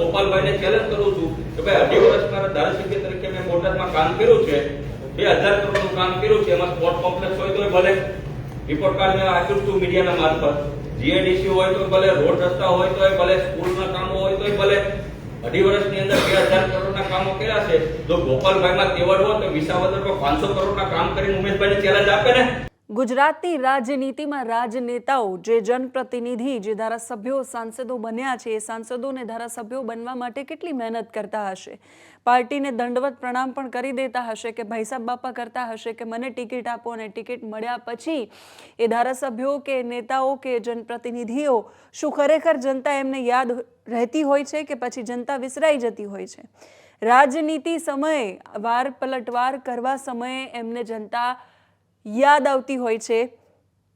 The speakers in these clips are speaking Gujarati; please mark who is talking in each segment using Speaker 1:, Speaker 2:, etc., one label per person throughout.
Speaker 1: ગોપાલભાઈને ચેલેન્જ કરું છું કે ભાઈ અઢી વર્ષ મારા ધારાસભ્ય તરીકે મેં બોટાદમાં કામ કર્યું છે, બે હજાર કરોડનું કામ કર્યું છે, એમાં સ્પોર્ટ કોમ્પ્લેક્સ હોય તો ભલે. રિપોર્ટ કાર્ડ મેં આપ્યું છું મીડિયાના મારફત. જીએડીસી હોય તો ભલે, રોડ રસ્તા હોય તોય ભલે, સ્કૂલના કામો હોય તોય ભલે. અઢી વર્ષની અંદર બે હજાર કરોડના કામો કર્યા છે. જો ગોપાલભાઈમાં તેવડ હોય તો વિસાવદરમાં પાંચસો કરોડના કામ કરીને ઉમેશભાઈને ચેલેન્જ આપે ને?
Speaker 2: ગુજરાતની રાજનીતિમાં રાજનેતાઓ જે જનપ્રતિનિધિ, જે ધારાસભ્યો, સાંસદો બન્યા છે, એ સાંસદોને ધારાસભ્યો બનવા માટે કેટલી મહેનત કરતા હશે? પાર્ટીને દંડવત પ્રણામ પણ કરી દેતા હશે કે ભાઈસાબ બાપા કરતા હશે કે મને ટિકિટ આપો અને ટિકિટ મળ્યા પછી એ ધારાસભ્યો કે નેતાઓ કે જનપ્રતિનિધિઓ શું ખરેખર જનતા એમને યાદ રહેતી હોય છે કે પછી જનતા વિસરાઈ જતી હોય છે? રાજનીતિ સમયે વાર પલટવાર કરવા સમયે એમને જનતા યાદ આવતી હોય છે.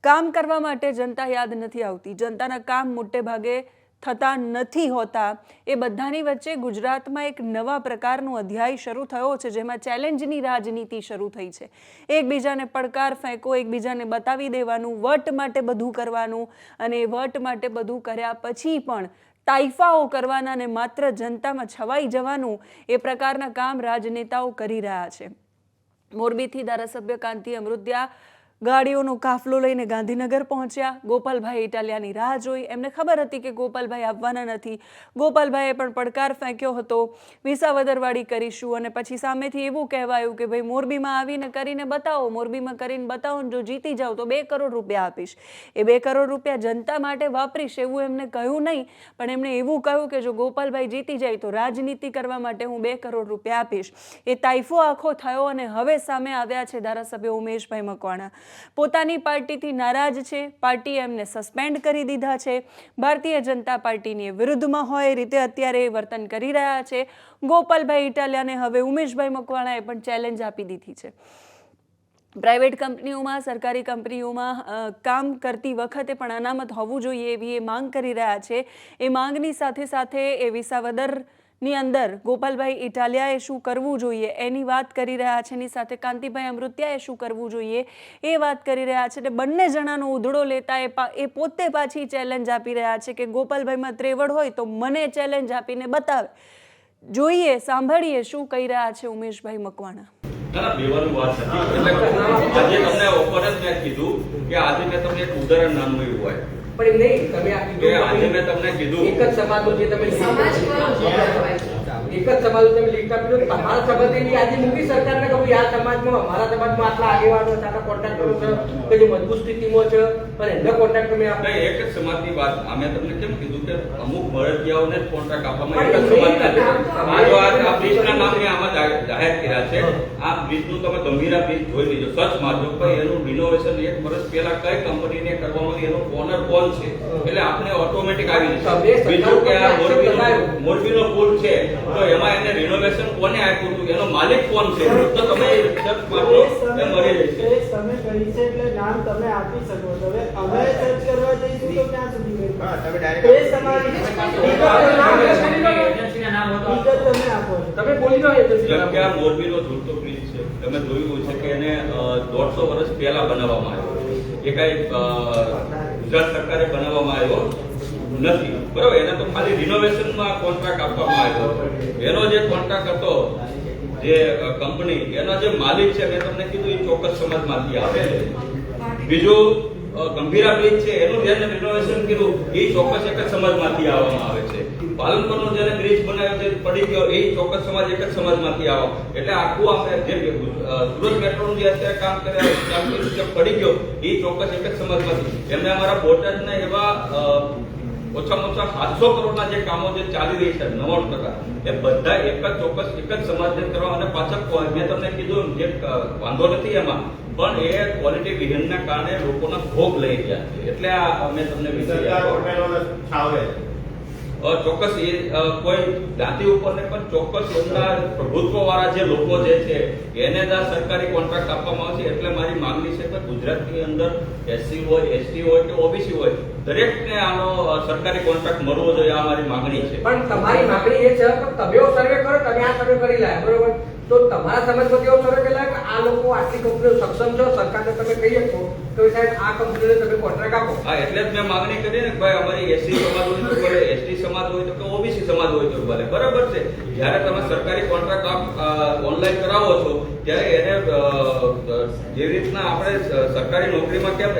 Speaker 2: કામ કરવા માટે જનતા યાદ નથી આવતી. જનતાના કામ મોટે ભાગે થતા નથી હોતા. એ બધાની વચ્ચે ગુજરાતમાં એક નવા પ્રકારનો અધ્યાય શરૂ થયો છે, જેમાં ચેલેન્જની રાજનીતિ શરૂ થઈ છે. એકબીજાને પડકાર ફેંકો, એકબીજાને બતાવી દેવાનું, વટ માટે બધું કરવાનું અને વટ માટે બધું કર્યા પછી પણ તાઇફાઓ કરવાના અને માત્ર જનતામાં છવાઈ જવાનું એ પ્રકારના કામ રાજનેતાઓ કરી રહ્યા છે. મોરબીથી ધારાસભ્ય કાંતિ અમૃત્યા ગાડીઓનો કાફલો લઈને ગાંધીનગર પહોંચ્યા. ગોપાલભાઈ ઇટાલિયાની રાહ જોઈ. એમને ખબર હતી કે ગોપાલભાઈ આવવાના નથી. ગોપાલભાઈએ પણ પડકાર ફેંક્યો હતો. વિસાવદરવાડી કરીશું અને પછી સામેથી એવું કહેવાયું કે ભાઈ, મોરબીમાં આવીને કરીને બતાવો. મોરબીમાં કરીને બતાવો જો જીતી જાઓ તો બે કરોડ રૂપિયા આપીશ. એ બે કરોડ રૂપિયા જનતા માટે વાપરીશ એવું એમને કહ્યું નહીં. પણ એમણે એવું કહ્યું કે જો ગોપાલભાઈ જીતી જાય તો રાજનીતિ કરવા માટે હું બે કરોડ રૂપિયા આપીશ. એ તાઇફો આખો થયો અને હવે સામે આવ્યા છે ધારાસભ્ય ઉમેશભાઈ મકવાણા. પોતાની પાર્ટીથી નારાજ છે. પાર્ટી એમને સસ્પેન્ડ કરી દીધા છે. ભારતીય જનતા પાર્ટીની વિરુદ્ધમાં હોય એ રીતે અત્યારે વર્તન કરી રહ્યા છે. ગોપાલભાઈ ઇટાલિયાને હવે ઉમેશભાઈ મકવાણાએ પણ ચેલેન્જ આપી દીધી છે. પ્રાઇવેટ કંપનીઓમાં, સરકારી કંપનીઓમાં કામ કરતી વખતે પણ અનામત હોવું જોઈએ એવી એ માંગ કરી રહ્યા છે. એ માંગની સાથે સાથે એ વિસાવદરની અંદર ગોપાલભાઈ ઇટાલિયાએ શું કરવું જોઈએ? એની વાત કરી રહ્યા છે. એની સાથે કાંતિભાઈ અમૃત્યાએ શું કરવું જોઈએ? એ વાત કરી રહ્યા છે. એટલે બંને જણાનો ઉધડો લેતા એ એ પોતે પાછી ચેલેન્જ આપી રહ્યા છે કે ગોપાલભાઈમાં ત્રેવડ હોય તો મને ચેલેન્જ આપીને બતાવે. જોઈએ સાંભળીએ શું કહી રહ્યા છે ઉમેશભાઈ મકવાણા.
Speaker 1: ના ના બેવાની વાત નથી એટલે આજે તમને ઓફર જ મેં કીધું કે આજે મેં તમને એક ઉદાહરણ નાનું હોય.
Speaker 3: પણ નહીં તમે આ કીધું
Speaker 1: આજે મેં તમને કીધું
Speaker 3: એક જ સમાજ જે તમે
Speaker 4: સમાજ
Speaker 3: આપ્યું.
Speaker 4: કોણ?
Speaker 3: એક જ સમાજનું તમે લીસ્ટ આપ્યું તમારા સંબંધીની યાદી મૂકી સરકારને કે આ સમાજમાં અમારા સમાજમાં આટલા આગેવાનો છે આટલા કોન્ટ્રાક્ટરો છે કે જે મજબૂત સ્થિતિમાં છે અને એમને કોન્ટ્રાક્ટ તમે આપ્યો
Speaker 1: એક જ સમાજની વાત. અમે તમને કેમ કીધું કે અમુક મળતિયાઓને જ કોન્ટ્રાક્ટ આપવામાં એક જ સમાજ આ જો આ બ્રિજના નામે આમાં જાહેર કર્યા છે. આ બ્રિજનું તમે ગંભીરા બ્રિજ જોઈ લીજો સચ મારજો ભાઈ એનું રિનોવેશન એક વર્ષ પહેલા કઈ કંપનીને કરવામાં આવ્યું એનું ઓનર કોણ છે. એટલે આપણે ઓટોમેટિક આવી જશે. બીજું કે આ મોરબીનો મોરબીનો પુલ છે. તો એમાં એને રિનોવેશન કોને આપ્યું હતું? એનો માલિક કોણ છે? તો તમે
Speaker 5: તમે કરી છે. એટલે નામ તમે આપી શકો. છો હવે અમે સર્ચ કરવા જઈશું તો ક્યાં સુધી
Speaker 6: હા, તમે
Speaker 5: એ તમારી
Speaker 3: નામ
Speaker 5: તમે આપો.
Speaker 3: તમે બોલી દો એજન્સી
Speaker 1: જેમ કે આ મોરબીનો ઝૂલતો બ્રિજ છે. તમે જોયું છે કે એને દોઢસો વર્ષ પહેલા બનાવવામાં આવ્યો. એ કઈ ગુજરાત સરકારે બનાવવામાં આવ્યો નથી. બરાબર એને તો ખાલી રિનોવેશનમાં કોન્ટ્રાક્ટ આપવામાં આવ્યો એનો જે કોન્ટ્રાક્ટ હતો જે કંપની એના જે માલિક છે, મેં તમને કીધું, એ ચોક્કસ સમાજમાંથી આવે છે. બીજું ગંભીરા બ્રિજ છે, એનું જેને રિનોવેશન કર્યું, એ ચોક્કસ એક જ સમાજમાંથી આવવામાં આવે છે. પાલનપુરનો જેને બ્રિજ બનાવ્યો છે, પડી ગયો, એ ચોક્કસ સમાજ એક જ સમાજમાંથી આવો. એટલે આખું આપણે જે સુરત મેટ્રોનું જે અત્યારે કામ કર્યા પડી ગયો, એ ચોક્કસ એક જ સમાજમાંથી. એમને અમારા બોટાદના એવા ઓછામાં ઓછા સાતસો કરોડના જે કામો જે ચાલી રહી છે નવ્વાણું ટકા એ બધા એક જ ચોક્કસ એક જ સમાજને કરવા અને પાછા મેં તમને કીધું જે વાંધો નથી એમાં પણ એ ક્વોલિટી વિહીનના કારણે લોકોના ભોગ લઈ ગયા છે. એટલે આ મેં તમને વિષય ચોક્કસ એ કોઈ જાતિ ઉપર ને પણ ચોક્કસ એમના પ્રભુત્વ વાળા જે લોકો જે છે, એને જ સરકારી કોન્ટ્રાક્ટ આપવામાં આવશે એટલે મારી માંગણી છે કે ગુજરાતની અંદર એસસી હોય એસટી હોય કે ઓબીસી હોય, દરેકને આનો સરકારી કોન્ટ્રાક્ટ મળવો જોઈએ, આ મારી માંગણી છે.
Speaker 3: પણ તમારી માંગણી એ છે કે તમે સર્વે કરો, તમે આ સર્વે કરી લાયા બરોબર? તો તમારા સમજમાં કેવો ફરક એટલે કે આ લોકો આટલી કંપનીઓ સક્ષમ છો? સરકારને તમે કહી શકો કે સાહેબ, આ કંપનીને તમે કોન્ટ્રાક્ટ આપો.
Speaker 1: હા, એટલે જ મેં માંગણી કરી ને ભાઈ અમારી એસટી સમાજ હોય તો ભલે, એસટી સમાજ હોય તો કે ઓબીસી સમાજ હોય તો ભલે. બરાબર છે? જ્યારે તમે સરકારી કોન્ટ્રાક્ટ ઓનલાઈન કરાવો છો, ત્યારે એને જે રીતના આપણે સરકારી નોકરીમાં કેમ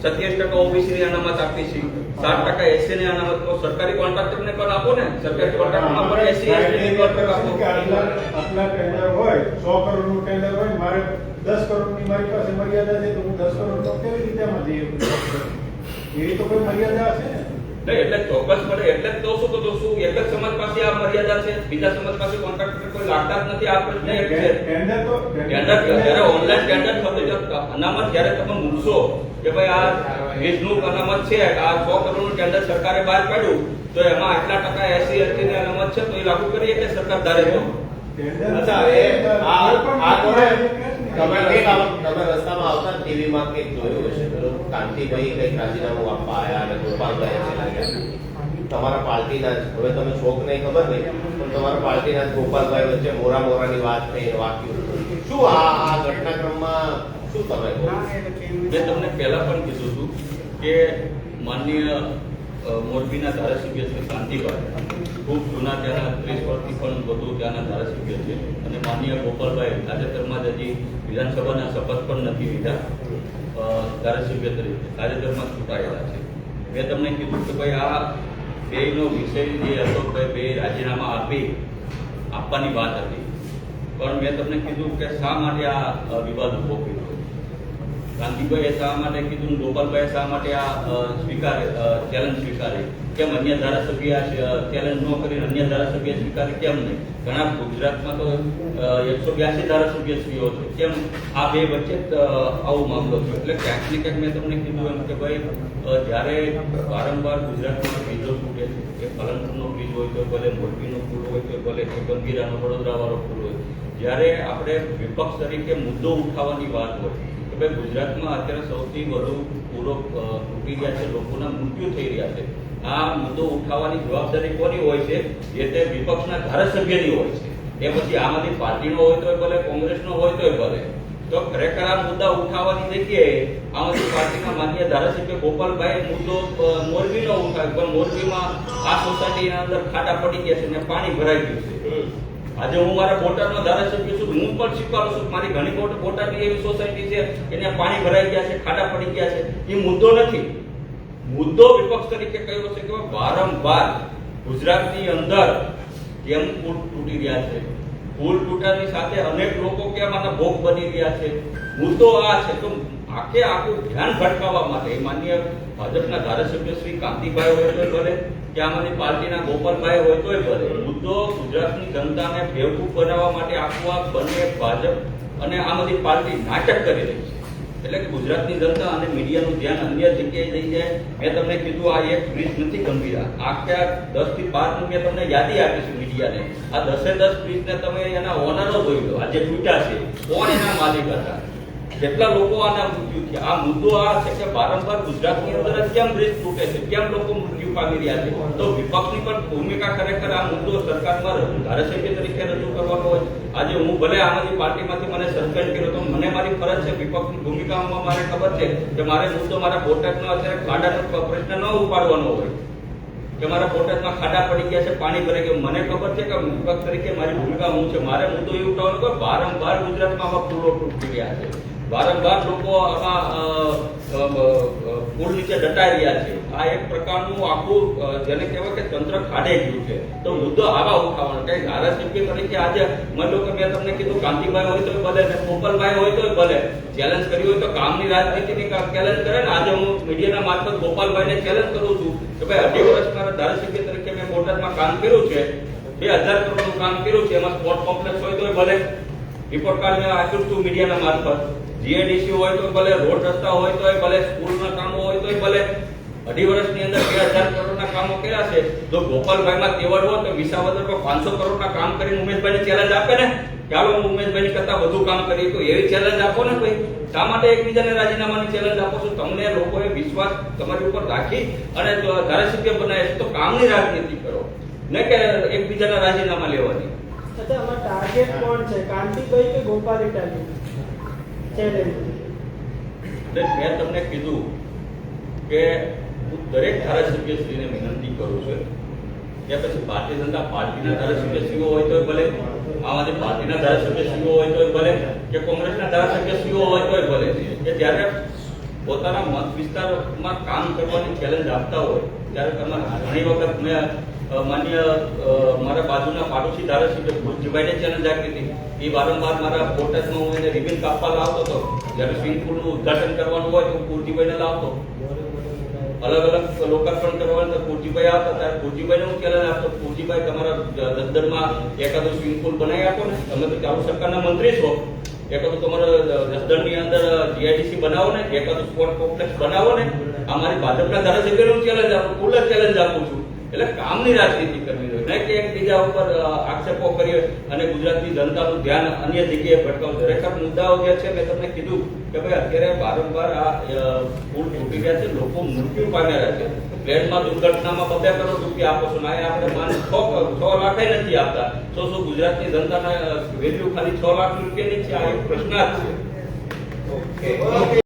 Speaker 1: સત્યાવીસ ટકા ઓબીસી ની અનામત આપી છે સાત ટકા એસી ની અનામત તો સરકારી કોન્ટ્રાક્ટર ને પણ આપો ને. સરકારી કોન્ટ્રાક્ટમાં પણ એસી એસટી કોન્ટ્રાક્ટ આપો.
Speaker 4: આટલા ટેન્ડર હોય સો કરોડનું ટેન્ડર હોય મારે દસ કરોડની મારી પાસે મર્યાદા છે તો હું દસ કરોડ તો કેવી રીતે આમાં દઈ? એવી તો કોઈ મર્યાદા હશે ને?
Speaker 1: નહીં એટલે ચોક્કસ મળે એટલે જ કહું છું કે શું એક જ સમાજ પાસે આ મર્યાદા છે. બીજા સમાજ પાસે કોન્ટ્રાક્ટર કોઈ લાગતા જ નથી આ પ્રશ્ન એક છે.
Speaker 4: ટેન્ડર તો
Speaker 1: ટેન્ડર જ્યારે ઓનલાઈન ટેન્ડર થતો અનામત જ્યારે તમે મૂકશો કે ભાઈ આ વીજનું અનામત છે આ સો કરોડનું ટેન્ડર સરકારે બહાર કાઢ્યું તો એમાં આટલા ટકા એસી એસટી ની અનામત છે તો એ લાગુ કરીએ કે સરકાર ધારે તો.
Speaker 6: અચ્છા એ આ આ તમે તમે રસ્તામાં આવતા ટીવીમાં કંઈક જોયું હશે? કાંતિભાઈ કંઈક રાજીનામું આપવા આવ્યા અને ગોપાલભાઈ ચલા ગયા તમારા પાર્ટીના જ, હવે તમે શોખ નહીં ખબર નહીં પણ તમારા પાર્ટીના જ ગોપાલભાઈ વચ્ચે મોરા મોરાની વાત થઈ વાક્યું શું આ આ ઘટનાક્રમમાં શું તમે
Speaker 1: મેં તમને પહેલા પણ કીધું હતું કે માનનીય મોરબીના ધારાસભ્ય છે શાંતિભાઈ. ખૂબ જૂના ત્યાંના ત્રીસ વર્ષથી પણ વધુ ત્યાંના ધારાસભ્ય છે. અને માનનીય ગોપાલભાઈ તાજેતરમાં જ હજી વિધાનસભાના શપથ પણ નથી લીધા. ધારાસભ્ય તરીકે તાજેતરમાં ચૂંટાયેલા છે. મેં તમને કીધું કે ભાઈ આ બેનો વિષય જે હતો કે બે રાજીનામા આપી, આપવાની વાત હતી. પણ મેં તમને કીધું કે શા માટે આ વિવાદ ઊભો કર્યો? ગાંધીભાઈએ શા માટે કીધું ગોપાલભાઈએ શા માટે આ સ્વીકારે ચેલેન્જ સ્વીકારે? કેમ અન્ય ધારાસભ્ય ચેલેન્જ ન કરીને અન્ય ધારાસભ્ય સ્વીકારે? કેમ નહીં? ઘણા ગુજરાતમાં તો એકસો બ્યાસી ધારાસભ્યશ્રીઓ છે. કેમ? આ બે વચ્ચે આવો મામલો છે એટલે ક્યાંક ને ક્યાંક મેં તમને કીધું એમ કે ભાઈ જ્યારે વારંવાર ગુજરાતમાં બ્રિજો તૂટે છે, એ પલનપુરનો બ્રિજ હોય તો ભલે, મોરબીનો પુલ હોય તો ભલે કે ગંભીરાનો વડોદરાવાળો પુલ હોય. જ્યારે આપણે વિપક્ષ તરીકે મુદ્દો ઉઠાવવાની વાત હોય કે ભાઈ, ગુજરાતમાં અત્યારે સૌથી વધુ પૂરો તૂટી ગયા છે લોકોના મૃત્યુ થઈ રહ્યા છે. આ મુદ્દો ઉઠાવવાની જવાબદારી કોની હોય છે? જે તે વિપક્ષના ધારાસભ્યની હોય છે. એ પછી આમ આદમી પાર્ટીનો હોય તો ભલે, કોંગ્રેસનો હોય તો ભલે. તો ખરેખર આ મુદ્દા ઉઠાવવાની જગ્યાએ આમ આદમી પાર્ટીના માન્ય ધારાસભ્ય ગોપાલભાઈ મુદ્દો મોરબીનો ઉઠાવ્યો. પણ મોરબીમાં આ સોસાયટીના અંદર ખાડા પડી ગયા છે અને પાણી ભરાઈ ગયું છે. આજે હું મારા બોટાદનો ધારાસભ્ય છું, હું પણ સ્વીકારું છું મારી ઘણી બોટ- બોટાદની એવી સોસાયટી છે ત્યાં પાણી ભરાઈ ગયા છે, ખાડા પડી ગયા છે. એ મુદ્દો નથી. મુદ્દો વિપક્ષ તરીકે કયો છે કે વારંવાર ગુજરાતની અંદર કેમ પુલ તૂટી રહ્યા છે? પુલ તૂટવાની સાથે અનેક લોકો કેમ આના ભોગ બની રહ્યા છે? મુદ્દો આ છે તો આખે આખું ધ્યાન ભટકાવવા માટે માન્ય ભાજપના ધારાસભ્ય શ્રી કાંતિભાઈ હોય તોય ભલે, કે આમાંની પાર્ટીના ગોપાલભાઈ હોય તોય ભલે, મુદ્દો ગુજરાતની જનતાને બેવકૂફ બનાવવા માટે આખું આ બંને ભાજપ અને આમાંથી પાર્ટી નાટક કરી રહી છે. એટલે કે ગુજરાતની જનતા અને મીડિયાનું ધ્યાન અન્ય જગ્યાએ જઈ જાય. મેં તમને કીધું આ એક બ્રિજ નથી ગંભીર. આખા દસથી બાર મેં તમને યાદી આપીશું મીડિયાને. આ દસે દસ બ્રિજને તમે એના ઓનરો જોઈ લો. આ જે તૂટ્યા છે, કોણ એના માલિક હતા? કેટલા લોકો આના મૃત્યુ થયા? આ મુદ્દો આ છે કે વારંવાર ગુજરાતની અંદર જ કેમ બ્રિજ તૂટે છે? કેમ લોકો મૃત્યુ પામી રહ્યા છે? તો વિપક્ષની પણ ભૂમિકા ખરેખર આ મુદ્દો સરકારમાં રજૂ- ધારાસભ્ય તરીકે રજૂ કરવાનો હોય. આજે હું ભલે આમ આદમી પાર્ટીમાંથી મને સસ્પેન્ડ કર્યો તો મને મારી ફરજ છે વિપક્ષની ભૂમિકામાં મારે ખબર છે કે મારે મુદ્દો મારા બોટાદનો અત્યારે ખાડાનો પ્રશ્ન ન ઉપાડવાનો હોય. કે મારા બોટાદમાં ખાડા પડી ગયા છે, પાણી ભરાઈ ગયું. મને ખબર છે કે વિપક્ષ તરીકે મારી ભૂમિકા હું છે. મારે મુદ્દો એ ઉઠાવવાનો કે વારંવાર ગુજરાતમાં આવા પુલો તૂટી ગયા છે. વારંવાર લોકો આમાં પુલ નીચે દટાઈ રહ્યા છે. આ એક પ્રકારનું આખું જેને કહેવાય કે તંત્ર ખાડે ગયું છે. તો મુદ્દો આવા ઉઠાવવાનો કે ધારાસભ્ય તરીકે આજે માની લો કે મેં તમને કીધું કાંતિભાઈ હોય તો ભલે, ને ગોપાલભાઈ હોય તો ભલે. ચેલેન્જ કર્યું હોય તો કામની રાજનીતિની ચેલેન્જ કરે ને આજે હું મીડિયાના મારફત ગોપાલભાઈને ચેલેન્જ કરું છું કે ભાઈ અઢી વર્ષ મારા ધારાસભ્ય તરીકે મેં બોટાદમાં કામ કર્યું છે. બે હજાર કરોડનું કામ કર્યું છે. એમાં સ્પોર્ટ કોમ્પ્લેક્સ હોય તો ભલે. રિપોર્ટ કાર્ડ મેં આપ્યું છું મીડિયાના મારફત. જીએડીસી હોય તો ભલે, રોડ રસ્તા હોય તો ભલે સ્કૂલના કામો હોય તો ભલે. અઢી વર્ષની અંદર બે હજાર કરોડના કામો કર્યા છે. જો ગોપાલભાઈમાં તેવડ હોય તો વિસાવદરમાં પાંચસો કરોડના કામ કરીને ઉમેશભાઈને ચેલેન્જ આપે ને? ચાલો હું ઉમેશભાઈની કરતા વધુ કામ કરીએ તો એવી ચેલેન્જ આપો ને ભાઈ. શા માટે એકબીજાને રાજીનામાની ચેલેન્જ આપો છો? તમને લોકોએ વિશ્વાસ તમારી ઉપર રાખી અને ધારાસભ્ય બનાવે છે. તો કામની રાજનીતિ કરો. ને કે એકબીજાના રાજીનામા લેવાની.
Speaker 5: અચ્છા આમાં ટાર્ગેટ કોણ છે? કાંતિભાઈ કે ગોપાલ ઇટાલી ચેલેન્જ
Speaker 1: એટલે મેં તમને કીધું કે હું દરેક ધારાસભ્યશ્રીને વિનંતી કરું છું. કે પછી ભારતીય જનતા પાર્ટીના ધારાસભ્યશ્રીઓ હોય તોય ભલે, આમ આદમી પાર્ટીના ધારાસભ્યશ્રીઓ હોય તોય ભલે, કે કોંગ્રેસના ધારાસભ્યશ્રીઓ હોય તોય ભલે. કે જ્યારે પોતાના મત વિસ્તારમાં કામ કરવાની ચેલેન્જ આપતા હોય, ત્યારે તમે ઘણી વખત મેં માન્ય મારા બાજુના પાડોશી ધારાસભ્ય ભુજભાઈને ચેલેન્જ આપી હતી. એ વારંવાર મારા બોટાદમાં હું એને રિબિન કાપવા લાવતો હતો. જ્યારે સ્વિમિંગ પુલનું ઉદ્ઘાટન કરવાનું હોય તો કુરજીભાઈને લાવતો. અલગ અલગ લોકાર્પણ કરવાનું તો કુરજીભાઈ આવતા. ત્યારે કુરજીભાઈને હું ચેનલ આપતો. કુરજીભાઈ તમારા દસદરમાં એકાદો સ્વિમિંગ પુલ બનાવી આપો ને. તમે તો ચાલુ સરકારના મંત્રી છો. એકાદું તમારા દસદણની અંદર જીઆઈડીસી બનાવો ને. એકાદું સ્પોર્ટ કોમ્પ્લેક્સ બનાવો ને. આ મારી ભાજપના ધારાસભ્યનું ચેલેન્જ આપું ફૂલ ચેલેન્જ આપું છું. એટલે કામની રાજનીતિ કરવી જોઈએ. નહીં કે એકબીજા ઉપર આક્ષેપો કરીએ અને ગુજરાતની જનતાનું ધ્યાન અન્ય જગ્યાએ ભટકાવું ખરેખર મુદ્દાઓ જે છે, મેં તમને કીધું કે ભાઈ અત્યારે વારંવાર આ પુલ તૂટી ગયા છે, લોકો મૃત્યુ પામ્યા છે. પ્લેનમાં દુર્ઘટનામાં બધા કરોડ રૂપિયા આપો છો? ને આપણે માન છ છ લાખે નથી આપતા. તો શું ગુજરાતની જનતાના વેલ્યુ ખાલી છ લાખ રૂપિયાની જ છે? આ એક પ્રશ્ન છે.
Speaker 6: ઓકે.